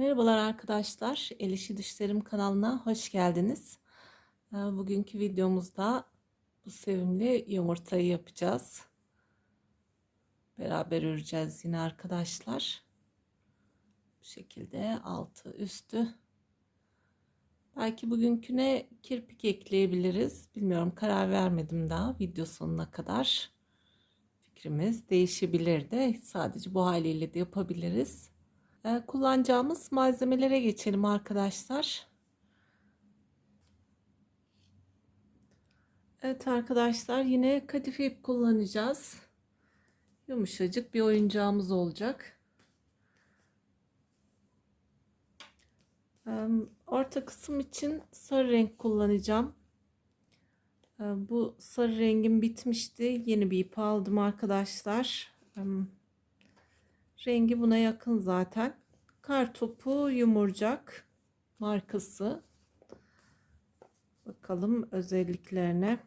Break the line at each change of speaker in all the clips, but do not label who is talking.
Merhabalar arkadaşlar. El İşi kanalına hoş geldiniz. Ee, Bugünkü videomuzda bu sevimli yumurtayı yapacağız. Beraber öreceğiz yine arkadaşlar. Bu şekilde altı üstü. Belki bugünküne kirpik ekleyebiliriz. Bilmiyorum karar vermedim daha video sonuna kadar. Fikrimiz değişebilir de sadece bu haliyle de yapabiliriz. Ee, kullanacağımız malzemelere geçelim arkadaşlar. Evet arkadaşlar yine kadife ip kullanacağız. Yumuşacık bir oyuncağımız olacak. Ee, orta kısım için sarı renk kullanacağım. Ee, bu sarı rengim bitmişti. Yeni bir ip aldım arkadaşlar. Ee, Rengi buna yakın zaten. Kar topu yumurcak markası. Bakalım özelliklerine.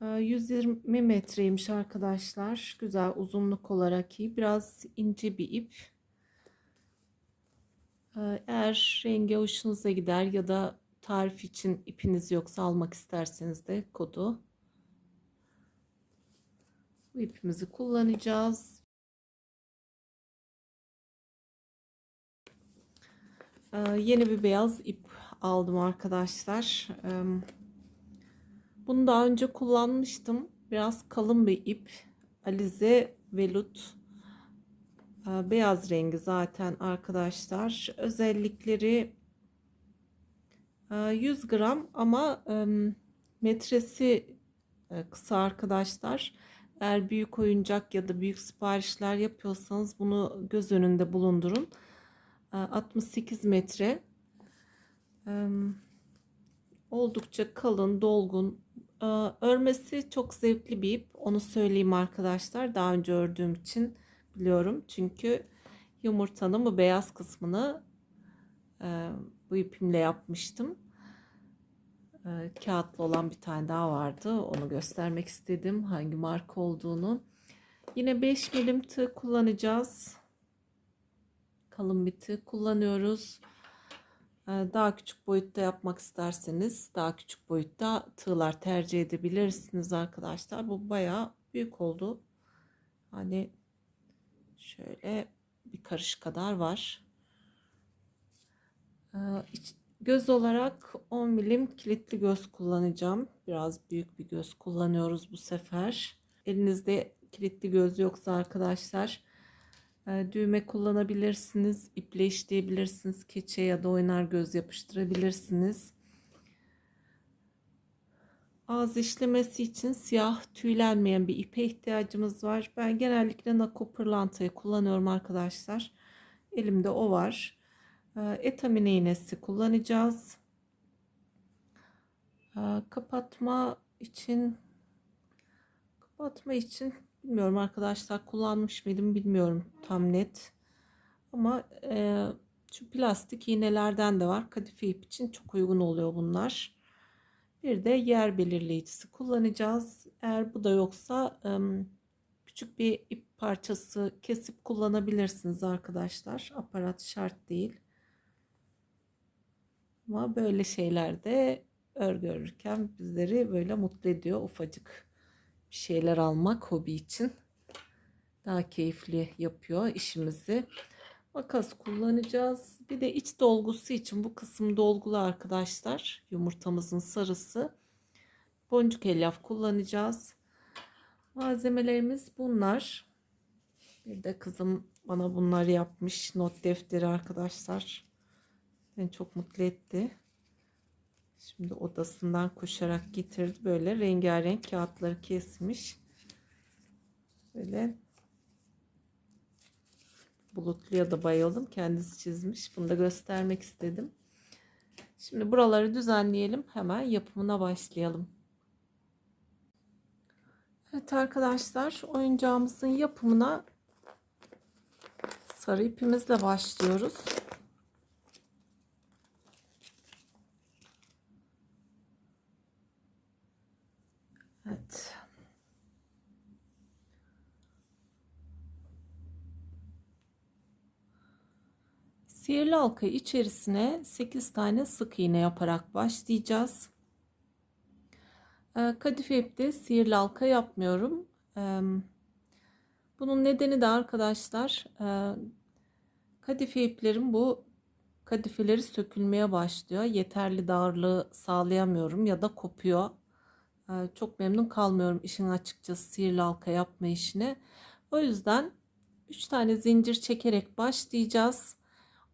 120 metreymiş arkadaşlar. Güzel uzunluk olarak iyi. Biraz ince bir ip. Eğer rengi hoşunuza gider ya da tarif için ipiniz yoksa almak isterseniz de kodu bu ipimizi kullanacağız. Ee, yeni bir beyaz ip aldım arkadaşlar. Ee, bunu daha önce kullanmıştım. Biraz kalın bir ip. Alize Velut. Ee, beyaz rengi zaten arkadaşlar. Özellikleri 100 gram ama metresi kısa arkadaşlar. Eğer büyük oyuncak ya da büyük siparişler yapıyorsanız bunu göz önünde bulundurun. 68 metre. Oldukça kalın, dolgun. Örmesi çok zevkli bir ip. Onu söyleyeyim arkadaşlar. Daha önce ördüğüm için biliyorum. Çünkü yumurtanın bu beyaz kısmını bu ipimle yapmıştım e, kağıtlı olan bir tane daha vardı. Onu göstermek istedim. Hangi marka olduğunu. Yine 5 milim tığ kullanacağız. Kalın bir tığ kullanıyoruz. E, daha küçük boyutta yapmak isterseniz daha küçük boyutta tığlar tercih edebilirsiniz arkadaşlar. Bu baya büyük oldu. Hani şöyle bir karış kadar var. Ee, Göz olarak 10 milim kilitli göz kullanacağım. Biraz büyük bir göz kullanıyoruz bu sefer. Elinizde kilitli göz yoksa arkadaşlar e, düğme kullanabilirsiniz. iple işleyebilirsiniz. Keçe ya da oynar göz yapıştırabilirsiniz. Ağız işlemesi için siyah tüylenmeyen bir ipe ihtiyacımız var. Ben genellikle nako pırlantayı kullanıyorum arkadaşlar. Elimde o var. Ee, etamine iğnesi kullanacağız. Ee, kapatma için kapatma için bilmiyorum arkadaşlar kullanmış mıydım bilmiyorum tam net. Ama e, şu plastik iğnelerden de var. Kadife ip için çok uygun oluyor bunlar. Bir de yer belirleyicisi kullanacağız. Eğer bu da yoksa küçük bir ip parçası kesip kullanabilirsiniz arkadaşlar. Aparat şart değil. Ama böyle şeylerde örgü örürken bizleri böyle mutlu ediyor. Ufacık bir şeyler almak hobi için daha keyifli yapıyor işimizi. Makas kullanacağız. Bir de iç dolgusu için bu kısım dolgulu arkadaşlar. Yumurtamızın sarısı. Boncuk elyaf kullanacağız. Malzemelerimiz bunlar. Bir de kızım bana bunları yapmış. Not defteri arkadaşlar. Beni çok mutlu etti. Şimdi odasından koşarak getirdi. Böyle rengarenk kağıtları kesmiş. Böyle bulutluya da bayıldım. Kendisi çizmiş. Bunu da göstermek istedim. Şimdi buraları düzenleyelim. Hemen yapımına başlayalım. Evet arkadaşlar oyuncağımızın yapımına sarı ipimizle başlıyoruz. Sihirli halka içerisine 8 tane sık iğne yaparak başlayacağız. Ee, Kadife ipte sihirli halka yapmıyorum. Ee, Bunun nedeni de arkadaşlar e, kadife iplerin bu kadifeleri sökülmeye başlıyor. Yeterli darlığı sağlayamıyorum ya da kopuyor. Ee, Çok memnun kalmıyorum işin açıkçası sihirli halka yapma işine. O yüzden 3 tane zincir çekerek başlayacağız.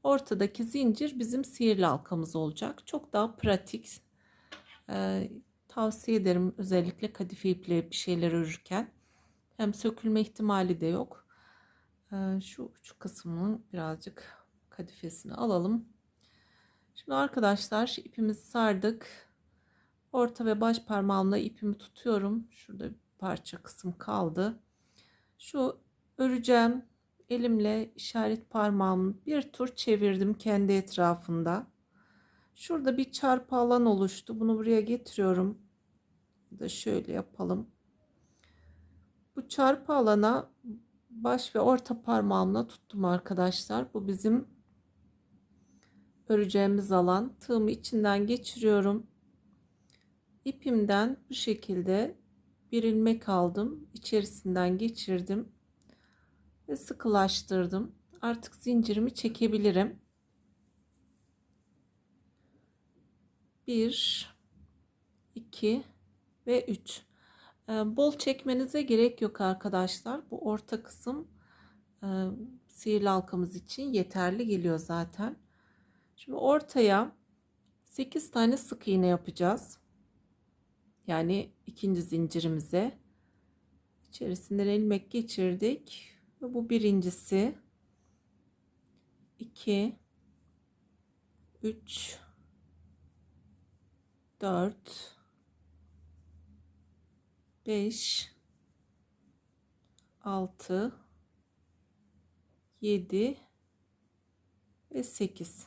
Ortadaki zincir bizim sihirli halkamız olacak. Çok daha pratik. Ee, tavsiye ederim özellikle kadife iple bir şeyler örürken. Hem sökülme ihtimali de yok. Ee, şu uç kısmının birazcık kadifesini alalım. Şimdi arkadaşlar ipimizi sardık. Orta ve baş parmağımla ipimi tutuyorum. Şurada bir parça kısım kaldı. Şu öreceğim elimle işaret parmağımı bir tur çevirdim kendi etrafında. Şurada bir çarpı alan oluştu. Bunu buraya getiriyorum. Da şöyle yapalım. Bu çarpı alana baş ve orta parmağımla tuttum arkadaşlar. Bu bizim öreceğimiz alan. Tığımı içinden geçiriyorum. İpimden bu şekilde bir ilmek aldım. İçerisinden geçirdim ve sıkılaştırdım. Artık zincirimi çekebilirim. 1 2 ve 3. Ee, bol çekmenize gerek yok arkadaşlar. Bu orta kısım e, sihirli halkamız için yeterli geliyor zaten. Şimdi ortaya 8 tane sık iğne yapacağız. Yani ikinci zincirimize içerisinden ilmek geçirdik ve bu birincisi. 2 3 4 5 6 7 ve 8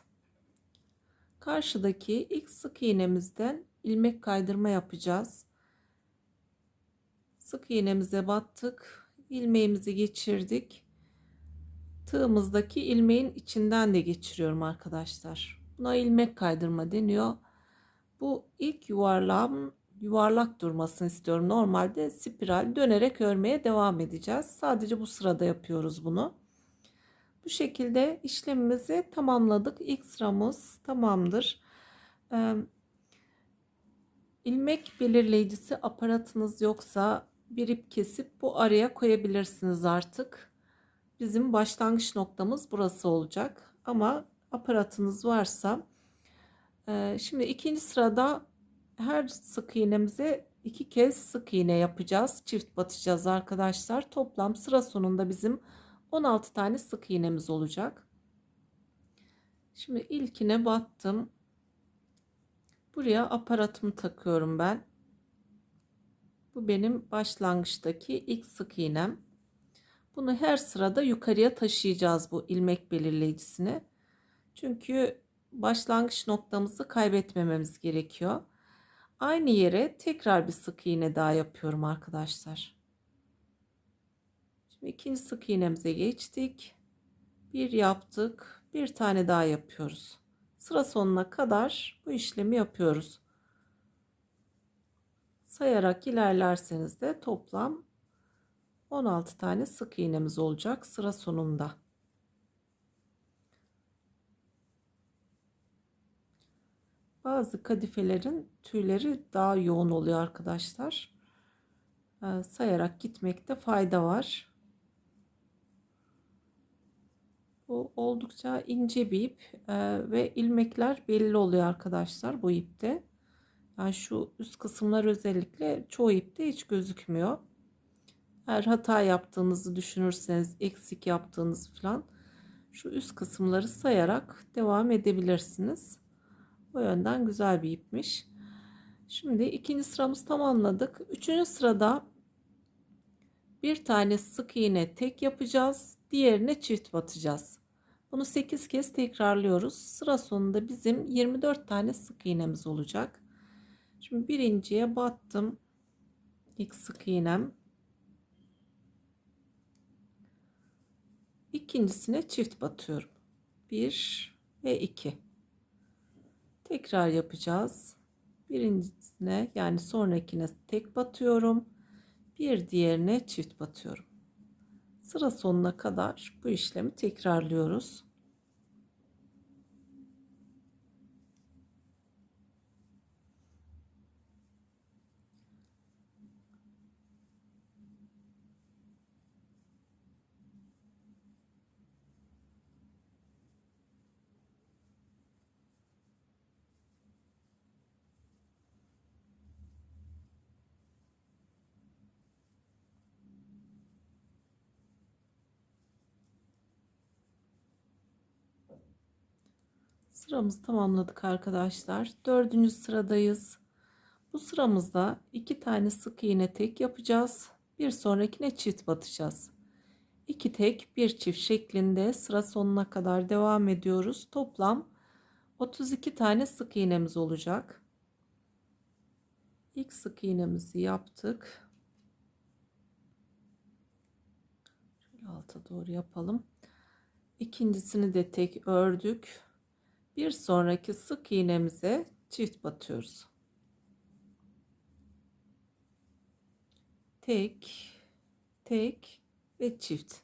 karşıdaki ilk sık iğnemizden ilmek kaydırma yapacağız. Sık iğnemize battık ilmeğimizi geçirdik tığımızdaki ilmeğin içinden de geçiriyorum arkadaşlar buna ilmek kaydırma deniyor bu ilk yuvarlağım yuvarlak durmasını istiyorum. Normalde spiral dönerek örmeye devam edeceğiz. Sadece bu sırada yapıyoruz bunu. Bu şekilde işlemimizi tamamladık. İlk sıramız tamamdır. Ee, ilmek belirleyicisi aparatınız yoksa bir ip kesip bu araya koyabilirsiniz artık. Bizim başlangıç noktamız burası olacak. Ama aparatınız varsa e, şimdi ikinci sırada her sık iğnemize iki kez sık iğne yapacağız. Çift batacağız arkadaşlar. Toplam sıra sonunda bizim 16 tane sık iğnemiz olacak. Şimdi ilkine battım. Buraya aparatımı takıyorum ben. Bu benim başlangıçtaki ilk sık iğnem. Bunu her sırada yukarıya taşıyacağız bu ilmek belirleyicisini. Çünkü başlangıç noktamızı kaybetmememiz gerekiyor. Aynı yere tekrar bir sık iğne daha yapıyorum arkadaşlar. Şimdi ikinci sık iğnemize geçtik. Bir yaptık. Bir tane daha yapıyoruz. Sıra sonuna kadar bu işlemi yapıyoruz. Sayarak ilerlerseniz de toplam 16 tane sık iğnemiz olacak sıra sonunda. Bazı kadifelerin tüyleri daha yoğun oluyor arkadaşlar. Ee, sayarak gitmekte fayda var. Bu oldukça ince bir ip ee, ve ilmekler belli oluyor arkadaşlar bu ipte. Yani şu üst kısımlar özellikle çoğu ipte hiç gözükmüyor. Eğer hata yaptığınızı düşünürseniz eksik yaptığınız falan şu üst kısımları sayarak devam edebilirsiniz. O yönden güzel bir ipmiş. Şimdi ikinci sıramızı tamamladık. Üçüncü sırada bir tane sık iğne tek yapacağız. Diğerine çift batacağız. Bunu 8 kez tekrarlıyoruz. Sıra sonunda bizim 24 tane sık iğnemiz olacak. Şimdi birinciye battım. İlk sık iğnem. İkincisine çift batıyorum. 1 ve 2. Tekrar yapacağız. Birincisine yani sonrakine tek batıyorum. Bir diğerine çift batıyorum. Sıra sonuna kadar bu işlemi tekrarlıyoruz. Sıramızı tamamladık arkadaşlar. Dördüncü sıradayız. Bu sıramızda iki tane sık iğne tek yapacağız. Bir sonrakine çift batacağız. İki tek bir çift şeklinde sıra sonuna kadar devam ediyoruz. Toplam 32 tane sık iğnemiz olacak. İlk sık iğnemizi yaptık. Şöyle alta doğru yapalım. İkincisini de tek ördük. Bir sonraki sık iğnemize çift batıyoruz. Tek, tek ve çift.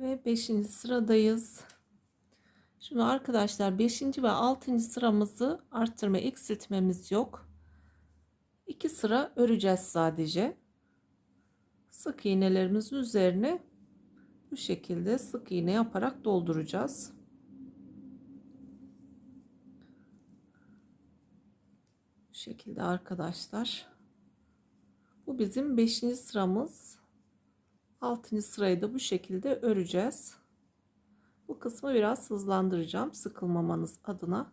Ve 5. sıradayız. Şimdi arkadaşlar 5. ve 6. sıramızı arttırma eksiltmemiz yok. 2 sıra öreceğiz sadece. Sık iğnelerimizin üzerine bu şekilde sık iğne yaparak dolduracağız. Bu şekilde arkadaşlar. Bu bizim 5. sıramız. 6. sırayı da bu şekilde öreceğiz. Bu kısmı biraz hızlandıracağım sıkılmamanız adına.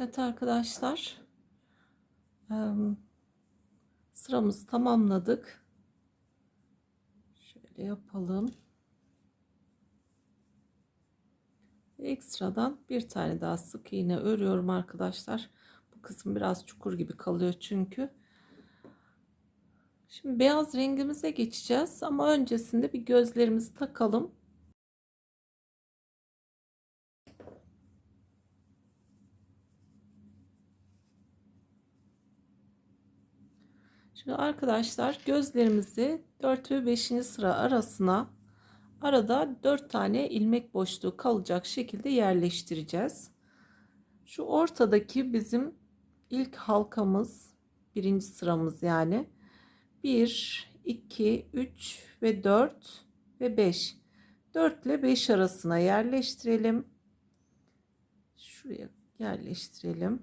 Evet arkadaşlar. Sıramızı tamamladık. Şöyle yapalım. Ekstradan bir tane daha sık iğne örüyorum arkadaşlar. Bu kısım biraz çukur gibi kalıyor çünkü. Şimdi beyaz rengimize geçeceğiz ama öncesinde bir gözlerimizi takalım. Şimdi arkadaşlar gözlerimizi 4 ve 5. sıra arasına arada 4 tane ilmek boşluğu kalacak şekilde yerleştireceğiz. Şu ortadaki bizim ilk halkamız birinci sıramız yani 1 2 3 ve 4 ve 5 4 ile 5 arasına yerleştirelim şuraya yerleştirelim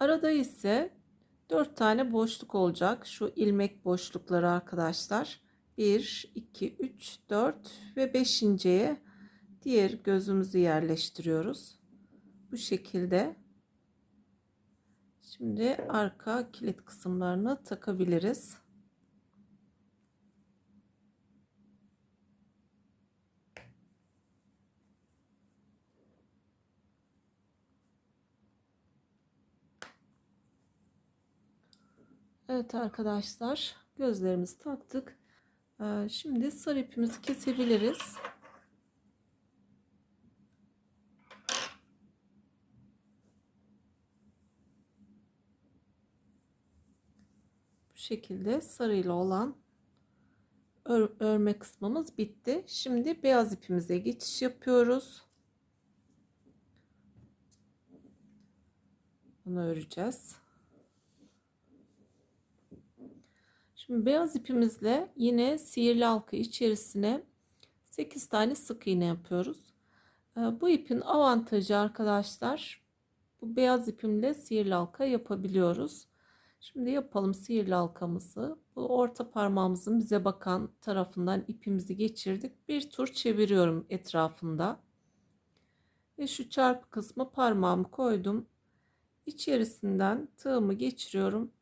Arada ise 4 tane boşluk olacak. Şu ilmek boşlukları arkadaşlar. 1, 2, 3, 4 ve 5.ye diğer gözümüzü yerleştiriyoruz. Bu şekilde. Şimdi arka kilit kısımlarını takabiliriz. Evet arkadaşlar gözlerimizi taktık. Ee, şimdi sarı ipimizi kesebiliriz. Bu şekilde sarıyla olan ör örme kısmımız bitti. Şimdi beyaz ipimize geçiş yapıyoruz. Bunu öreceğiz. Şimdi beyaz ipimizle yine sihirli halka içerisine 8 tane sık iğne yapıyoruz. Ee, bu ipin avantajı arkadaşlar bu beyaz ipimle sihirli halka yapabiliyoruz. Şimdi yapalım sihirli halkamızı. Bu orta parmağımızın bize bakan tarafından ipimizi geçirdik. Bir tur çeviriyorum etrafında. Ve şu çarpı kısmı parmağımı koydum. İçerisinden tığımı geçiriyorum.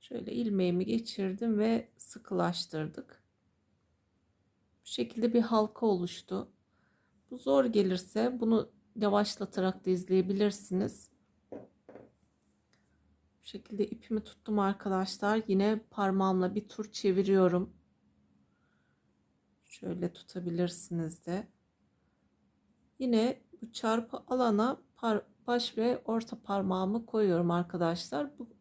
Şöyle ilmeğimi geçirdim ve sıkılaştırdık. Bu şekilde bir halka oluştu. Bu zor gelirse bunu yavaşlatarak da izleyebilirsiniz. Bu şekilde ipimi tuttum arkadaşlar. Yine parmağımla bir tur çeviriyorum. Şöyle tutabilirsiniz de. Yine bu çarpı alana baş ve orta parmağımı koyuyorum arkadaşlar. Bu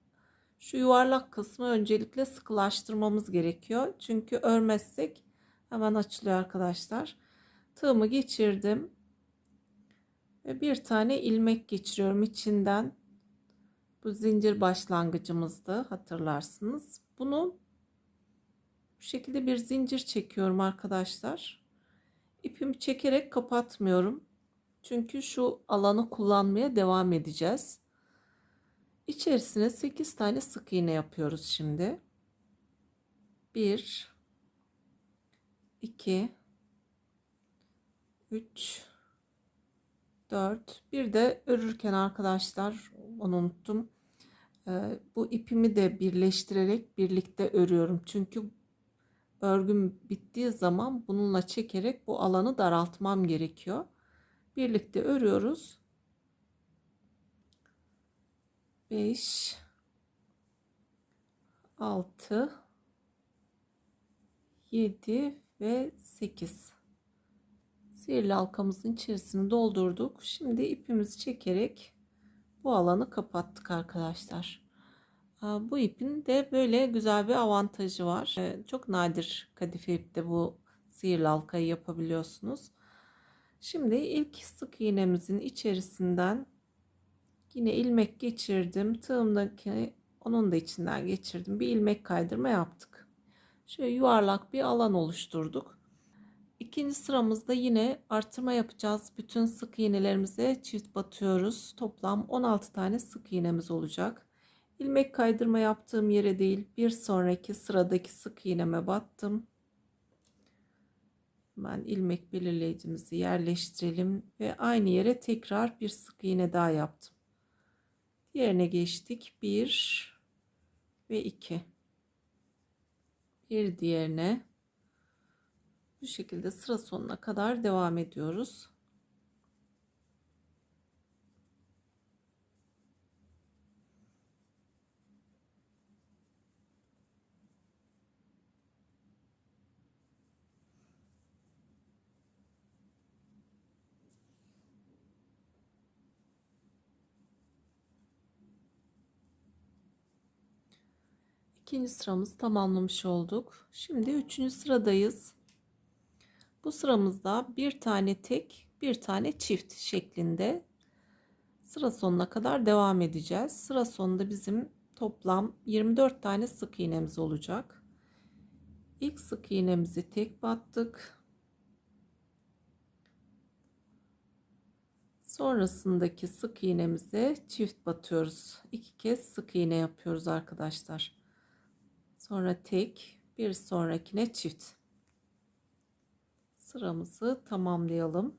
şu yuvarlak kısmı öncelikle sıkılaştırmamız gerekiyor. Çünkü örmezsek hemen açılıyor arkadaşlar. Tığımı geçirdim. Ve bir tane ilmek geçiriyorum içinden. Bu zincir başlangıcımızdı hatırlarsınız. Bunu bu şekilde bir zincir çekiyorum arkadaşlar. İpimi çekerek kapatmıyorum. Çünkü şu alanı kullanmaya devam edeceğiz. İçerisine 8 tane sık iğne yapıyoruz şimdi. 1 2 3 4 bir de örürken arkadaşlar onu unuttum. Ee, bu ipimi de birleştirerek birlikte örüyorum. Çünkü örgüm bittiği zaman bununla çekerek bu alanı daraltmam gerekiyor. Birlikte örüyoruz. 5 6 7 ve 8 sihirli halkamızın içerisini doldurduk. Şimdi ipimizi çekerek bu alanı kapattık arkadaşlar. Bu ipin de böyle güzel bir avantajı var. Çok nadir kadife ipte bu sihirli halkayı yapabiliyorsunuz. Şimdi ilk sık iğnemizin içerisinden Yine ilmek geçirdim. Tığımdaki onun da içinden geçirdim. Bir ilmek kaydırma yaptık. Şöyle yuvarlak bir alan oluşturduk. İkinci sıramızda yine artırma yapacağız. Bütün sık iğnelerimize çift batıyoruz. Toplam 16 tane sık iğnemiz olacak. İlmek kaydırma yaptığım yere değil bir sonraki sıradaki sık iğneme battım. Ben ilmek belirleyicimizi yerleştirelim ve aynı yere tekrar bir sık iğne daha yaptım. Diğerine geçtik. 1 ve 2. Bir diğerine bu şekilde sıra sonuna kadar devam ediyoruz. İkinci sıramızı tamamlamış olduk. Şimdi üçüncü sıradayız. Bu sıramızda bir tane tek, bir tane çift şeklinde sıra sonuna kadar devam edeceğiz. Sıra sonunda bizim toplam 24 tane sık iğnemiz olacak. İlk sık iğnemizi tek battık. Sonrasındaki sık iğnemize çift batıyoruz. İki kez sık iğne yapıyoruz arkadaşlar. Sonra tek, bir sonrakine çift. Sıramızı tamamlayalım.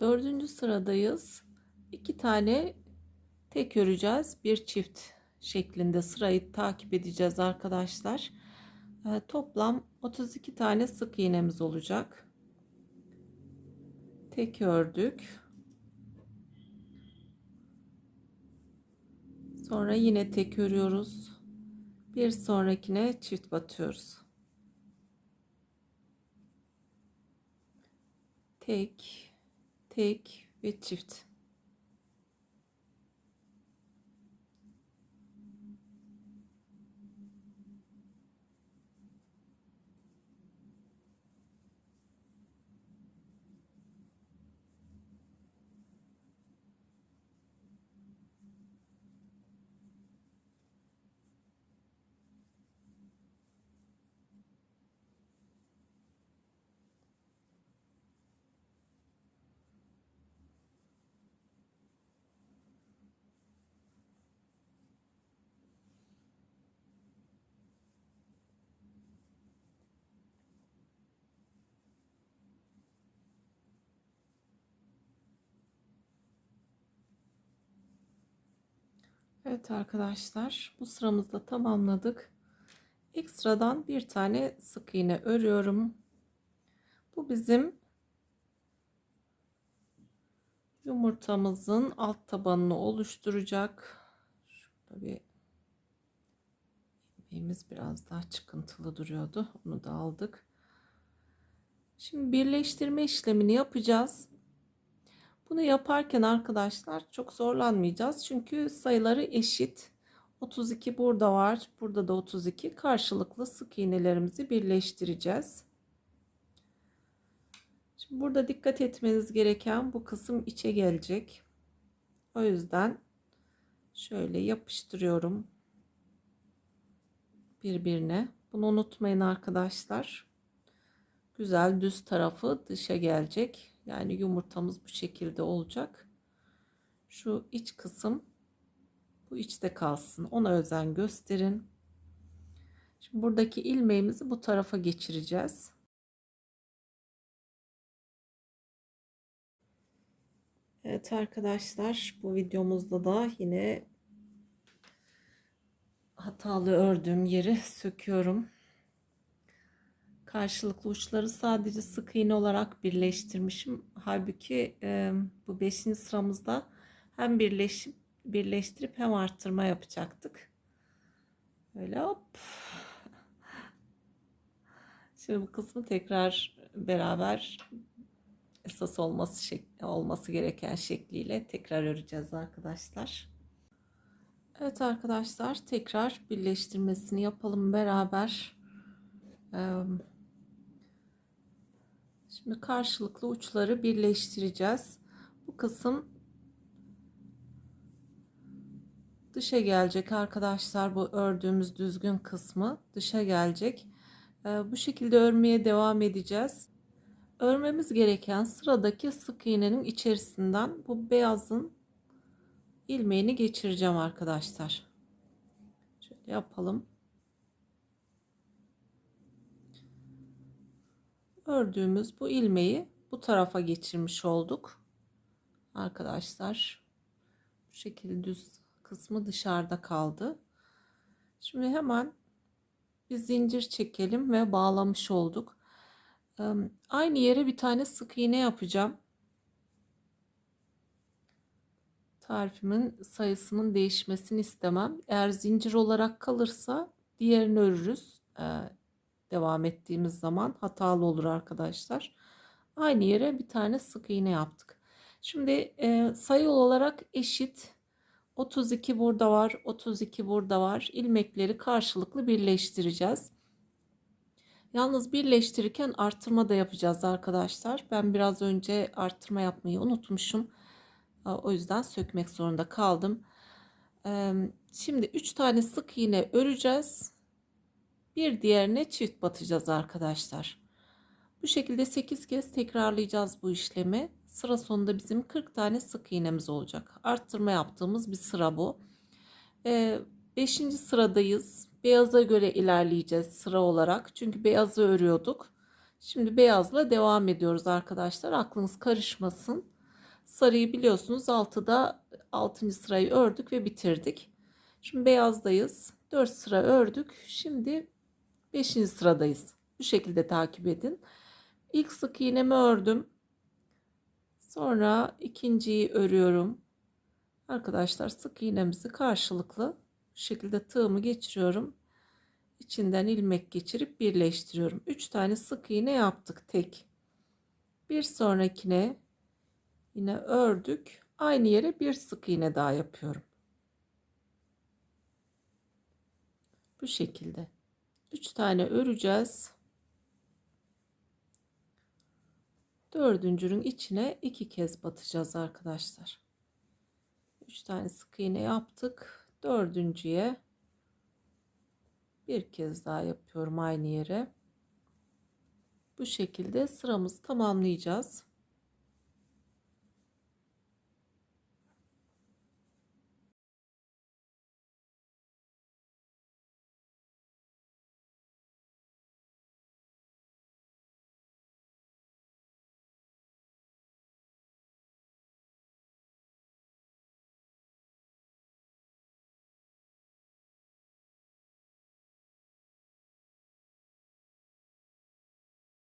Dördüncü sıradayız. İki tane tek öreceğiz. Bir çift şeklinde sırayı takip edeceğiz arkadaşlar. Ee, toplam 32 tane sık iğnemiz olacak. Tek ördük. Sonra yine tek örüyoruz. Bir sonrakine çift batıyoruz. Tek, tek ve çift. Evet arkadaşlar bu sıramızda tamamladık. Ekstradan bir tane sık iğne örüyorum. Bu bizim yumurtamızın alt tabanını oluşturacak. Şurada bir ilmeğimiz biraz daha çıkıntılı duruyordu. Onu da aldık. Şimdi birleştirme işlemini yapacağız. Bunu yaparken arkadaşlar çok zorlanmayacağız. Çünkü sayıları eşit. 32 burada var. Burada da 32. Karşılıklı sık iğnelerimizi birleştireceğiz. Şimdi burada dikkat etmeniz gereken bu kısım içe gelecek. O yüzden şöyle yapıştırıyorum birbirine. Bunu unutmayın arkadaşlar. Güzel düz tarafı dışa gelecek. Yani yumurtamız bu şekilde olacak. Şu iç kısım bu içte kalsın. Ona özen gösterin. Şimdi buradaki ilmeğimizi bu tarafa geçireceğiz. Evet arkadaşlar bu videomuzda da yine hatalı ördüğüm yeri söküyorum. Karşılıklı uçları sadece sık iğne olarak birleştirmişim. Halbuki e, bu 5. sıramızda hem birleşip birleştirip hem arttırma yapacaktık. Böyle hop. Şimdi bu kısmı tekrar beraber esas olması şek olması gereken şekliyle tekrar öreceğiz arkadaşlar. Evet arkadaşlar tekrar birleştirmesini yapalım beraber. Şimdi karşılıklı uçları birleştireceğiz. Bu kısım dışa gelecek arkadaşlar. Bu ördüğümüz düzgün kısmı dışa gelecek. Bu şekilde örmeye devam edeceğiz. Örmemiz gereken sıradaki sık iğnenin içerisinden bu beyazın ilmeğini geçireceğim arkadaşlar. Şöyle yapalım. Ördüğümüz bu ilmeği bu tarafa geçirmiş olduk. Arkadaşlar bu şekilde düz kısmı dışarıda kaldı. Şimdi hemen bir zincir çekelim ve bağlamış olduk. Aynı yere bir tane sık iğne yapacağım. Tarifimin sayısının değişmesini istemem. Eğer zincir olarak kalırsa diğerini örürüz. Devam ettiğimiz zaman hatalı olur arkadaşlar. Aynı yere bir tane sık iğne yaptık. Şimdi e, sayı olarak eşit. 32 burada var, 32 burada var. İlmekleri karşılıklı birleştireceğiz. Yalnız birleştirirken artırma da yapacağız arkadaşlar. Ben biraz önce artırma yapmayı unutmuşum. O yüzden sökmek zorunda kaldım. Şimdi 3 tane sık iğne öreceğiz. Bir diğerine çift batacağız arkadaşlar. Bu şekilde 8 kez tekrarlayacağız bu işlemi. Sıra sonunda bizim 40 tane sık iğnemiz olacak. Arttırma yaptığımız bir sıra bu. 5. Ee, sıradayız. Beyaza göre ilerleyeceğiz sıra olarak. Çünkü beyazı örüyorduk. Şimdi beyazla devam ediyoruz arkadaşlar. Aklınız karışmasın. Sarıyı biliyorsunuz 6'da 6. sırayı ördük ve bitirdik. Şimdi beyazdayız. 4 sıra ördük. Şimdi 5. sıradayız. Bu şekilde takip edin. İlk sık iğnemi ördüm. Sonra ikinciyi örüyorum. Arkadaşlar sık iğnemizi karşılıklı bu şekilde tığımı geçiriyorum. İçinden ilmek geçirip birleştiriyorum. 3 tane sık iğne yaptık tek. Bir sonrakine yine ördük. Aynı yere bir sık iğne daha yapıyorum. Bu şekilde. 3 tane öreceğiz. Dördüncünün içine iki kez batacağız arkadaşlar. 3 tane sık iğne yaptık. Dördüncüye bir kez daha yapıyorum aynı yere. Bu şekilde sıramızı tamamlayacağız.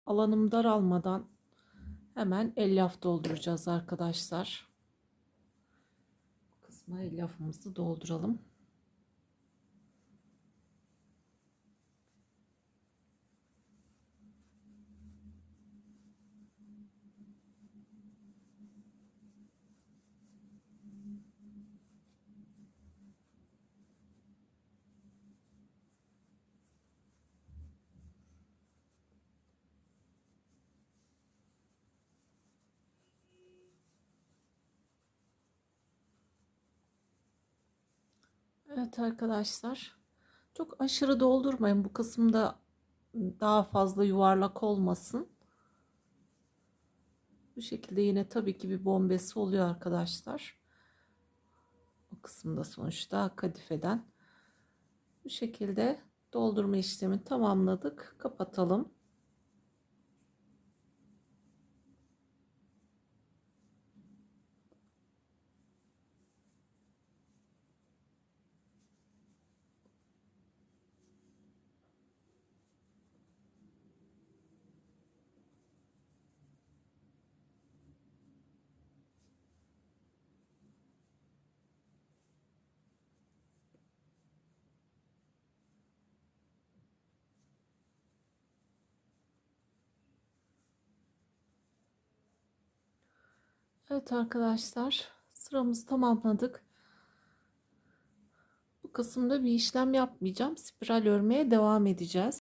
Alanım daralmadan hemen elyaf dolduracağız arkadaşlar. Bu kısma elyafımızı dolduralım. Evet arkadaşlar. Çok aşırı doldurmayın. Bu kısımda daha fazla yuvarlak olmasın. Bu şekilde yine tabii ki bir bombesi oluyor arkadaşlar. Bu kısımda sonuçta kadifeden. Bu şekilde doldurma işlemi tamamladık. Kapatalım. Evet arkadaşlar sıramızı tamamladık. Bu kısımda bir işlem yapmayacağım. Spiral örmeye devam edeceğiz.